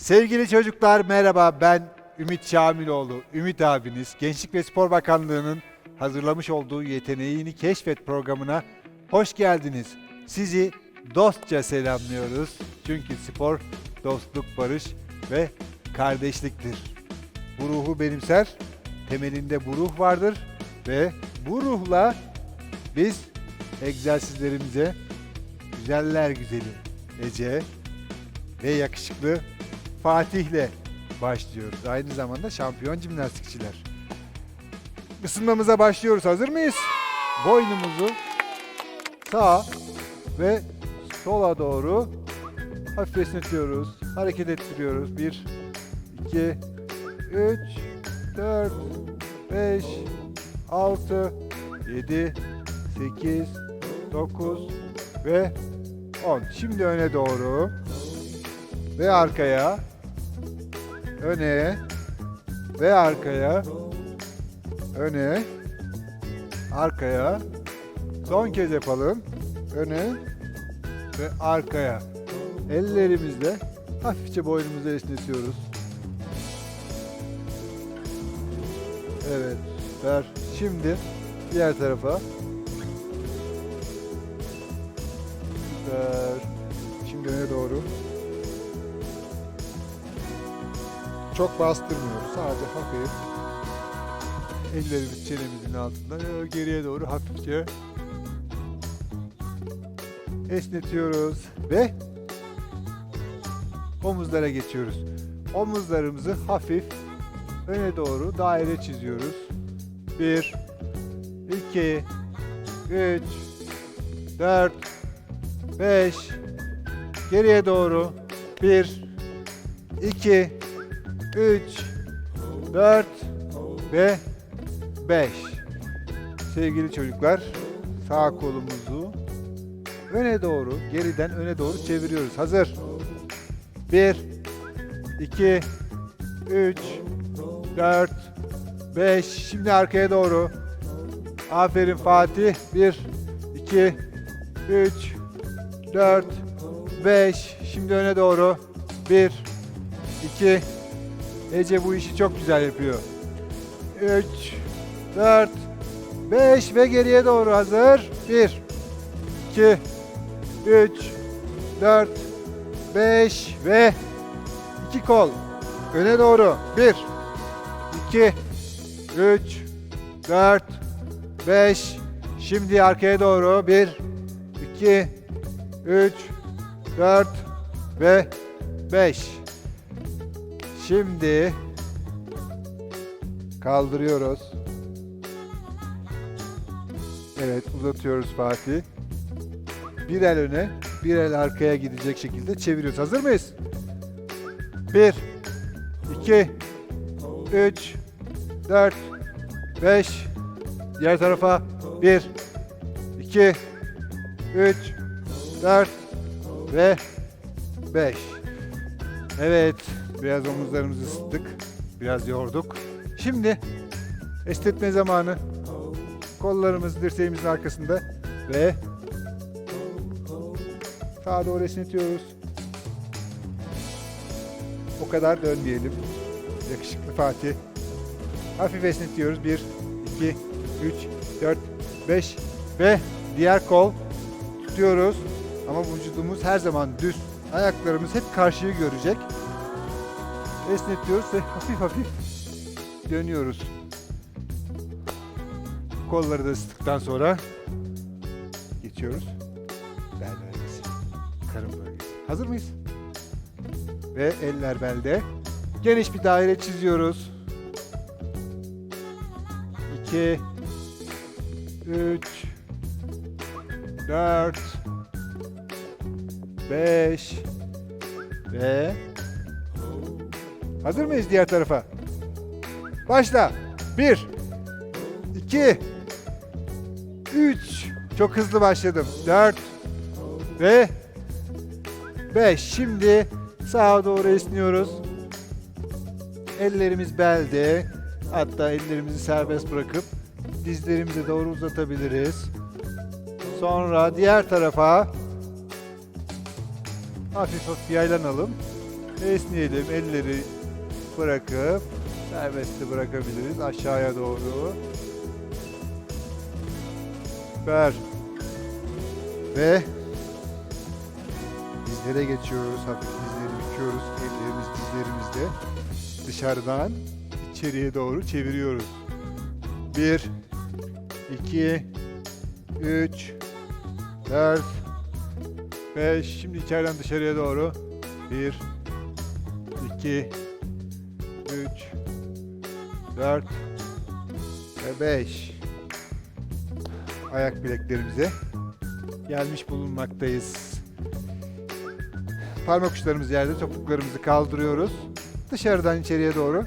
Sevgili çocuklar merhaba ben Ümit Şamiloğlu. Ümit abiniz Gençlik ve Spor Bakanlığı'nın hazırlamış olduğu Yeteneğini Keşfet programına hoş geldiniz. Sizi dostça selamlıyoruz. Çünkü spor dostluk, barış ve kardeşliktir. Bu ruhu benimser, temelinde bu ruh vardır ve bu ruhla biz egzersizlerimize güzeller güzeli Ece ve yakışıklı Fatih'le başlıyoruz. Aynı zamanda şampiyon jimnastikçiler. Isınmamıza başlıyoruz. Hazır mıyız? Boynumuzu sağa ve sola doğru hafif esnetiyoruz. Hareket ettiriyoruz. 1, 2, 3, 4, 5, 6, 7, 8, 9 ve 10. Şimdi öne doğru ve arkaya öne ve arkaya. Öne arkaya. Son kez yapalım. Öne ve arkaya. Ellerimizle hafifçe boynumuzu esnetiyoruz. Evet ver. Şimdi diğer tarafa. Süper şimdi öne doğru Çok bastırmıyoruz. Sadece hafif. Ellerimiz çenemizin altında. Ee, Geriye doğru hafifçe esnetiyoruz ve omuzlara geçiyoruz. Omuzlarımızı hafif öne doğru daire çiziyoruz. 1 2 3 4 5 Geriye doğru 1 2 3, 4 ve 5. Sevgili çocuklar, sağ kolumuzu öne doğru, geriden öne doğru çeviriyoruz. Hazır. 1, 2, 3, 4, 5. Şimdi arkaya doğru. Aferin Fatih. 1, 2, 3, 4, 5. Şimdi öne doğru. 1, 2, Ece bu işi çok güzel yapıyor. 3, 4, 5 ve geriye doğru hazır. 1, 2, 3, 4, 5 ve 2 kol. Öne doğru. 1, 2, 3, 4, 5. Şimdi arkaya doğru. 1, 2, 3, 4 ve 5. Şimdi kaldırıyoruz. Evet uzatıyoruz Fatih. Bir el öne, bir el arkaya gidecek şekilde çeviriyoruz. Hazır mıyız? 1 2 3 4 5 Diğer tarafa 1 2 3 4 ve 5 Evet Biraz omuzlarımızı ısıttık. Biraz yorduk. Şimdi esnetme zamanı. Kollarımız dirseğimizin arkasında ve sağa doğru esnetiyoruz. O kadar dönmeyelim. Yakışıklı Fatih. Hafif esnetiyoruz. 1, 2, 3, 4, 5 ve diğer kol tutuyoruz. Ama vücudumuz her zaman düz. Ayaklarımız hep karşıyı görecek esnetiyoruz ve hafif hafif dönüyoruz. Kolları da ısıttıktan sonra geçiyoruz. Bel bölgesi, karın bölgesi. Hazır mıyız? Ve eller belde. Geniş bir daire çiziyoruz. 2 3 4 5 ve Hazır mıyız diğer tarafa? Başla. 1 2 3 Çok hızlı başladım. 4 ve 5. Şimdi sağa doğru esniyoruz. Ellerimiz belde. Hatta ellerimizi serbest bırakıp dizlerimize doğru uzatabiliriz. Sonra diğer tarafa hafif hafif yaylanalım. Esneyelim. Elleri bırakıp serbest de bırakabiliriz aşağıya doğru. Süper. Ve dizlere geçiyoruz. Hafif dizleri büküyoruz. Ellerimiz dizlerimizde. Dışarıdan içeriye doğru çeviriyoruz. 1 2 3 4 5 Şimdi içeriden dışarıya doğru 1 2 3 4 ve 5 ayak bileklerimize gelmiş bulunmaktayız. Parmak uçlarımız yerde, topuklarımızı kaldırıyoruz. Dışarıdan içeriye doğru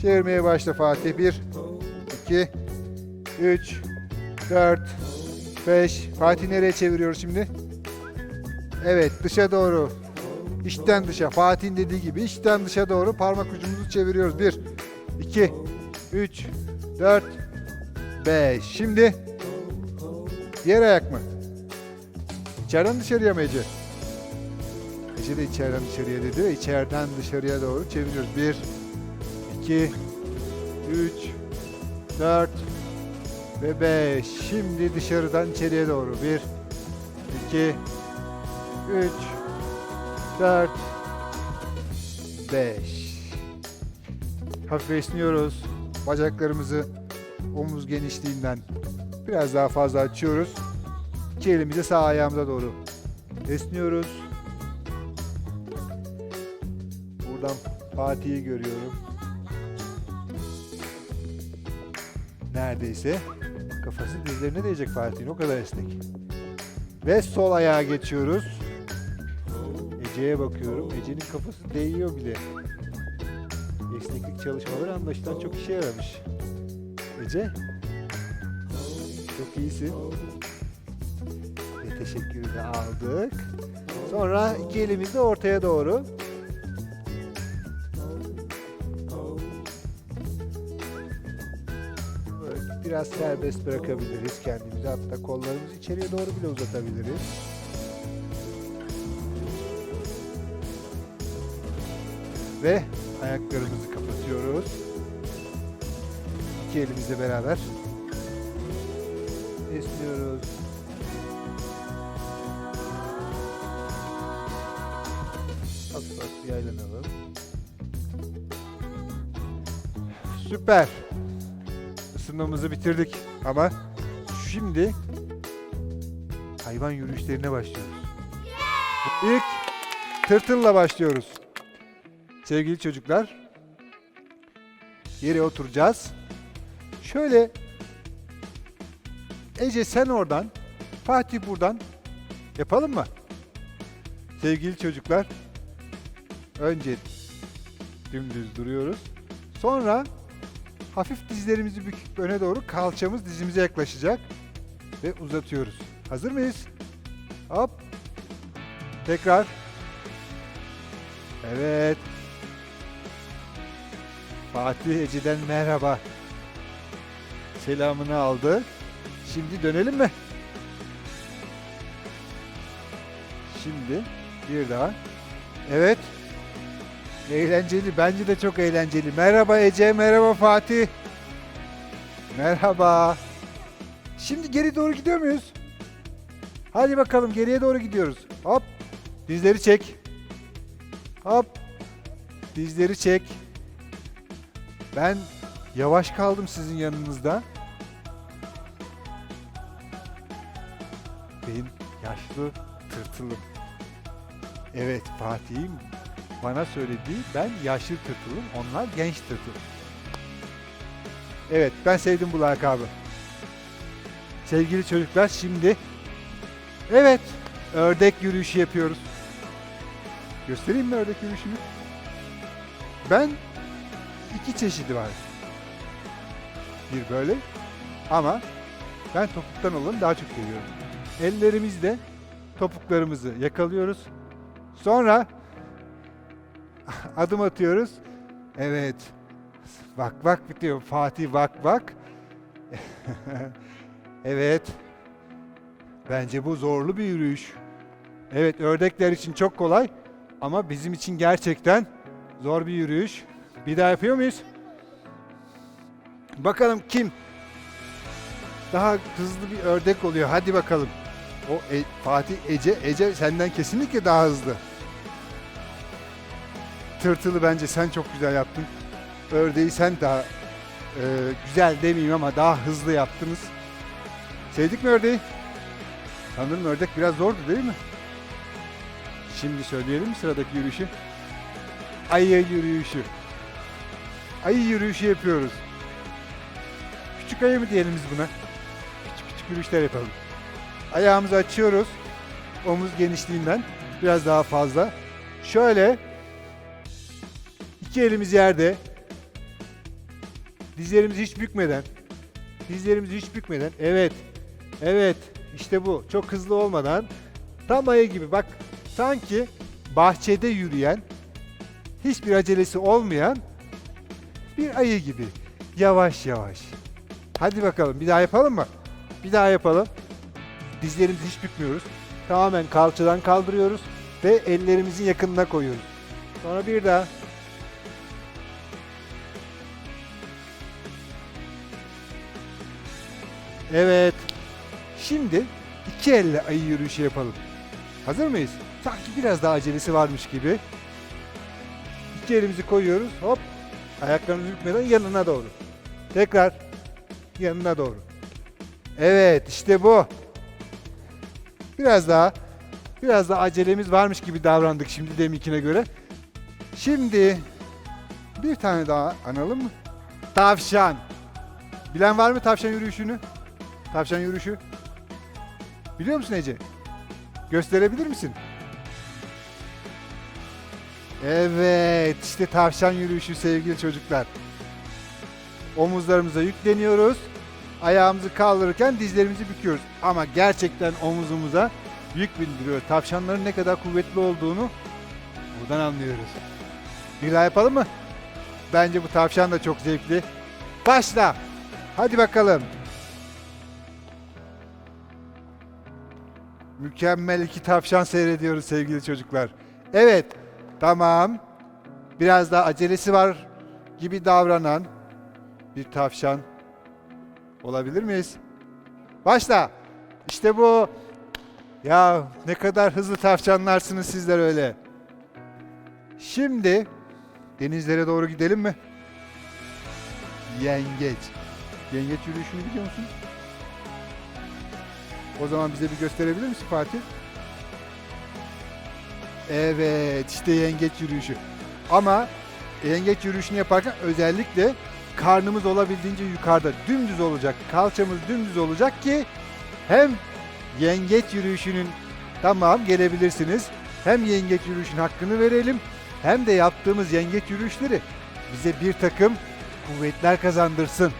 çevirmeye başla Fatih. 1 2 3 4 5 Fatih nereye çeviriyoruz şimdi? Evet, dışa doğru. İçten dışa. Fatih'in dediği gibi içten dışa doğru parmak ucumuzu çeviriyoruz. 1 2 3 4 5 Şimdi diğer ayak mı? İçeriden dışarıya mı Ece? Ece de içeriden dışarıya dedi ve içeriden dışarıya doğru çeviriyoruz. 1 2 3 4 ve 5 Şimdi dışarıdan içeriye doğru. 1 2 3 4 5 Hafif esniyoruz. Bacaklarımızı omuz genişliğinden biraz daha fazla açıyoruz. İki elimizi sağ ayağımıza doğru esniyoruz. Buradan Fatih'i görüyorum. Neredeyse kafası dizlerine değecek Fatih'in o kadar esnek. Ve sol ayağa geçiyoruz. Ece'ye bakıyorum. Ece'nin kafası değiyor bile. Esneklik çalışmaları anlaşılan çok işe yaramış. Ece. Çok iyisin. Ve teşekkürü aldık. Sonra iki elimizi ortaya doğru. Böyle biraz serbest bırakabiliriz kendimizi. Hatta kollarımızı içeriye doğru bile uzatabiliriz. Ve ayaklarımızı kapatıyoruz. İki elimizle beraber esniyoruz. Hafif hafif yaylanalım. Süper. Isınmamızı bitirdik ama şimdi hayvan yürüyüşlerine başlıyoruz. İlk tırtılla başlıyoruz. Sevgili çocuklar, yere oturacağız. Şöyle Ece sen oradan, Fatih buradan yapalım mı? Sevgili çocuklar, önce dümdüz duruyoruz. Sonra hafif dizlerimizi büküp öne doğru kalçamız dizimize yaklaşacak ve uzatıyoruz. Hazır mıyız? Hop. Tekrar. Evet. Fatih Ece'den merhaba. Selamını aldı. Şimdi dönelim mi? Şimdi bir daha. Evet. Eğlenceli. Bence de çok eğlenceli. Merhaba Ece, merhaba Fatih. Merhaba. Şimdi geri doğru gidiyor muyuz? Hadi bakalım geriye doğru gidiyoruz. Hop. Dizleri çek. Hop. Dizleri çek. Ben yavaş kaldım sizin yanınızda. Benim yaşlı tırtılım. Evet Fatih'im bana söylediği ben yaşlı tırtılım, onlar genç tırtıl. Evet ben sevdim bu lakabı. Sevgili çocuklar şimdi evet ördek yürüyüşü yapıyoruz. Göstereyim mi ördek yürüyüşünü? Ben iki çeşidi var. Bir böyle ama ben topuktan olanı daha çok seviyorum. Ellerimizle topuklarımızı yakalıyoruz. Sonra adım atıyoruz. Evet. Bak bak bitiyor. Fatih bak bak. evet. Bence bu zorlu bir yürüyüş. Evet ördekler için çok kolay ama bizim için gerçekten zor bir yürüyüş. Bir daha yapıyor muyuz? Bakalım kim daha hızlı bir ördek oluyor. Hadi bakalım. O E- Fatih Ece Ece senden kesinlikle daha hızlı. Tırtılı bence sen çok güzel yaptın. Ördeği sen daha e, güzel demeyeyim ama daha hızlı yaptınız. Sevdik mi ördeği? Sanırım ördek biraz zordu değil mi? Şimdi söyleyelim sıradaki yürüyüşü? Ayı yürüyüşü. Ayı yürüyüşü yapıyoruz. Küçük ayı mı diyelim biz buna? Küçük küçük yürüyüşler yapalım. Ayağımızı açıyoruz. Omuz genişliğinden biraz daha fazla. Şöyle iki elimiz yerde. Dizlerimizi hiç bükmeden. Dizlerimizi hiç bükmeden. Evet. Evet. İşte bu. Çok hızlı olmadan. Tam ayı gibi. Bak sanki bahçede yürüyen, hiçbir acelesi olmayan bir ayı gibi. Yavaş yavaş. Hadi bakalım bir daha yapalım mı? Bir daha yapalım. Dizlerimizi hiç bükmüyoruz. Tamamen kalçadan kaldırıyoruz ve ellerimizin yakınına koyuyoruz. Sonra bir daha. Evet. Şimdi iki elle ayı yürüyüşü yapalım. Hazır mıyız? Sanki biraz daha acelesi varmış gibi. İki elimizi koyuyoruz. Hop. Ayaklarımızı bükmeden yanına doğru. Tekrar yanına doğru. Evet işte bu. Biraz daha biraz daha acelemiz varmış gibi davrandık şimdi deminkine göre. Şimdi bir tane daha analım mı? Tavşan. Bilen var mı tavşan yürüyüşünü? Tavşan yürüyüşü. Biliyor musun Ece? Gösterebilir misin? Evet, işte tavşan yürüyüşü sevgili çocuklar. Omuzlarımıza yükleniyoruz. Ayağımızı kaldırırken dizlerimizi büküyoruz. Ama gerçekten omuzumuza yük bindiriyor. Tavşanların ne kadar kuvvetli olduğunu buradan anlıyoruz. Bir daha yapalım mı? Bence bu tavşan da çok zevkli. Başla. Hadi bakalım. Mükemmel iki tavşan seyrediyoruz sevgili çocuklar. Evet, tamam. Biraz daha acelesi var gibi davranan bir tavşan olabilir miyiz? Başla. İşte bu. Ya ne kadar hızlı tavşanlarsınız sizler öyle. Şimdi denizlere doğru gidelim mi? Yengeç. Yengeç yürüyüşünü biliyor musun? O zaman bize bir gösterebilir misin Fatih? Evet, işte yengeç yürüyüşü. Ama yengeç yürüyüşünü yaparken özellikle karnımız olabildiğince yukarıda dümdüz olacak, kalçamız dümdüz olacak ki hem yengeç yürüyüşünün tamam gelebilirsiniz. Hem yengeç yürüyüşünün hakkını verelim hem de yaptığımız yengeç yürüyüşleri bize bir takım kuvvetler kazandırsın.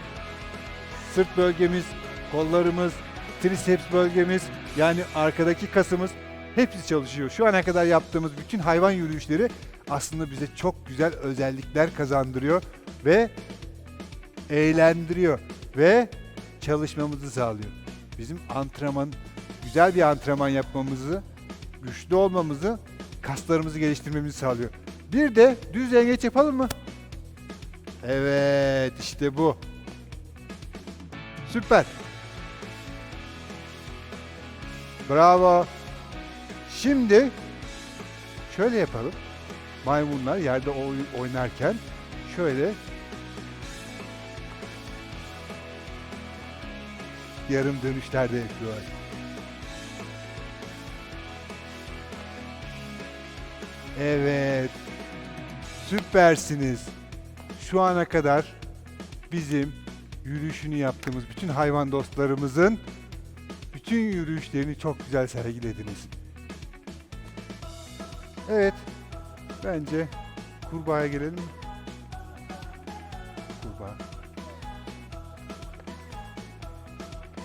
Sırt bölgemiz, kollarımız, triceps bölgemiz yani arkadaki kasımız hepsi çalışıyor. Şu ana kadar yaptığımız bütün hayvan yürüyüşleri aslında bize çok güzel özellikler kazandırıyor ve eğlendiriyor ve çalışmamızı sağlıyor. Bizim antrenman, güzel bir antrenman yapmamızı, güçlü olmamızı, kaslarımızı geliştirmemizi sağlıyor. Bir de düz yengeç yapalım mı? Evet, işte bu. Süper. Bravo. Şimdi şöyle yapalım. Maymunlar yerde oy- oynarken şöyle yarım dönüşlerde yapıyorlar. Evet. Süpersiniz. Şu ana kadar bizim yürüyüşünü yaptığımız bütün hayvan dostlarımızın bütün yürüyüşlerini çok güzel sergilediniz. Evet. Bence kurbağaya gelelim. Kurbağa.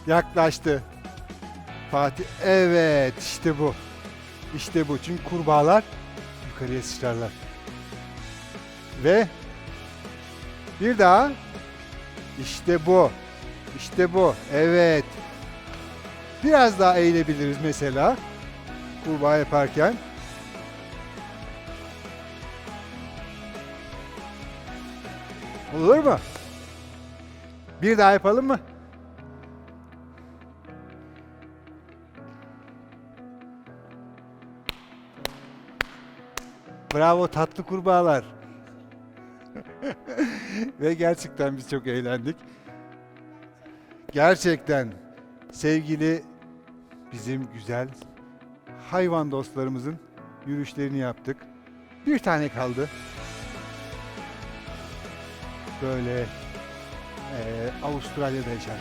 Yaklaştı. Fatih. Evet işte bu. İşte bu. Çünkü kurbağalar yukarıya sıçrarlar. Ve bir daha. İşte bu. İşte bu. Evet. Biraz daha eğilebiliriz mesela. Kurbağa yaparken. Olur mu? Bir daha yapalım mı? Bravo tatlı kurbağalar. Ve gerçekten biz çok eğlendik. Gerçekten sevgili bizim güzel hayvan dostlarımızın yürüyüşlerini yaptık. Bir tane kaldı. Böyle eee Avustralya'da yaşar.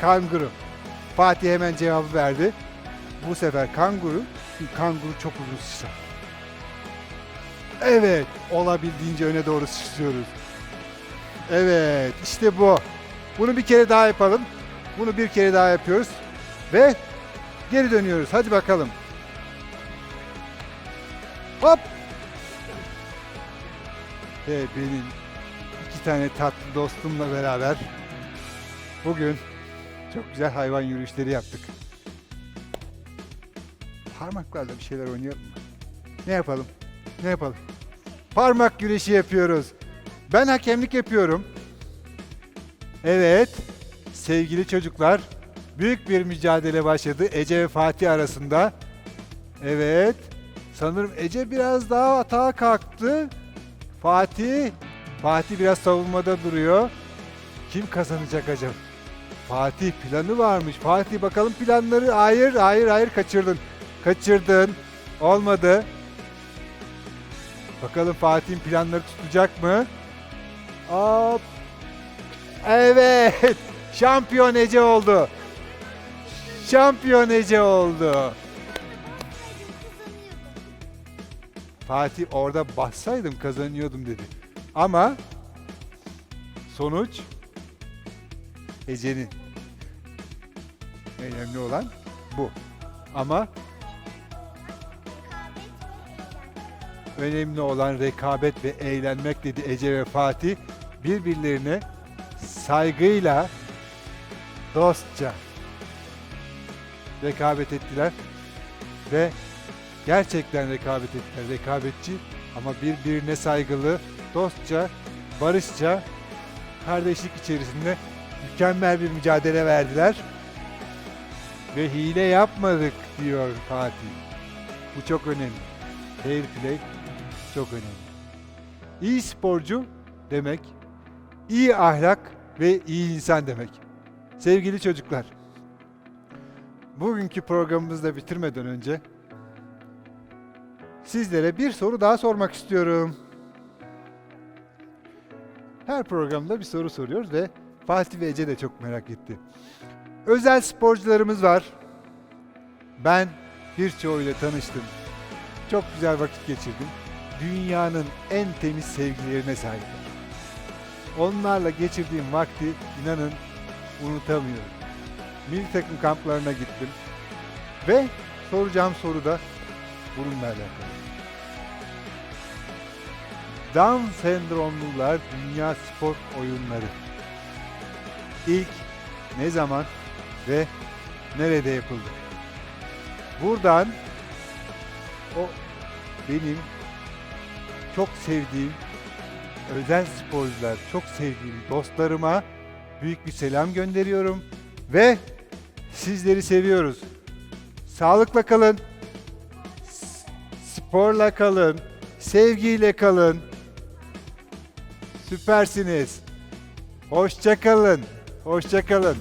Kanguru. Fatih hemen cevabı verdi. Bu sefer kanguru, çünkü kanguru çok uzun sıçrar. Evet, olabildiğince öne doğru sıçrıyoruz. Evet, işte bu. Bunu bir kere daha yapalım. Bunu bir kere daha yapıyoruz. Ve geri dönüyoruz. Hadi bakalım. Hop. Ve benim iki tane tatlı dostumla beraber bugün çok güzel hayvan yürüyüşleri yaptık. Parmaklarla bir şeyler oynayalım mı? Ne yapalım? Ne yapalım? Parmak güreşi yapıyoruz. Ben hakemlik yapıyorum. Evet, sevgili çocuklar, büyük bir mücadele başladı Ece ve Fatih arasında. Evet, sanırım Ece biraz daha atağa kalktı. Fatih, Fatih biraz savunmada duruyor. Kim kazanacak acaba? Fatih planı varmış. Fatih bakalım planları. Hayır, hayır, hayır kaçırdın. Kaçırdın. Olmadı. Bakalım Fatih'in planları tutacak mı? Hop. Evet. Şampiyon Ece oldu. Şampiyon Ece oldu. Fatih orada bassaydım kazanıyordum dedi. Ama sonuç Ece'nin. Önemli olan bu. Ama önemli olan rekabet ve eğlenmek dedi Ece ve Fatih. Birbirlerine saygıyla, dostça rekabet ettiler ve gerçekten rekabet ettiler. Rekabetçi ama birbirine saygılı, dostça, barışça, kardeşlik içerisinde mükemmel bir mücadele verdiler. Ve hile yapmadık diyor Fatih. Bu çok önemli. Fair play çok önemli. İyi sporcu demek, iyi ahlak ve iyi insan demek. Sevgili çocuklar, bugünkü programımızı da bitirmeden önce sizlere bir soru daha sormak istiyorum. Her programda bir soru soruyoruz ve Fatih ve Ece de çok merak etti. Özel sporcularımız var. Ben birçoğuyla tanıştım. Çok güzel vakit geçirdim. Dünyanın en temiz sevgilerine sahipler. Onlarla geçirdiğim vakti inanın unutamıyorum. Milli takım kamplarına gittim. Ve soracağım soru da bununla alakalı. Down sendromlular Dünya Spor Oyunları. İlk ne zaman ve nerede yapıldı? Buradan o benim çok sevdiğim özel sporcular, çok sevdiğim dostlarıma büyük bir selam gönderiyorum ve sizleri seviyoruz. Sağlıkla kalın. Sporla kalın. Sevgiyle kalın. Süpersiniz. Hoşça kalın. Hoşça kalın.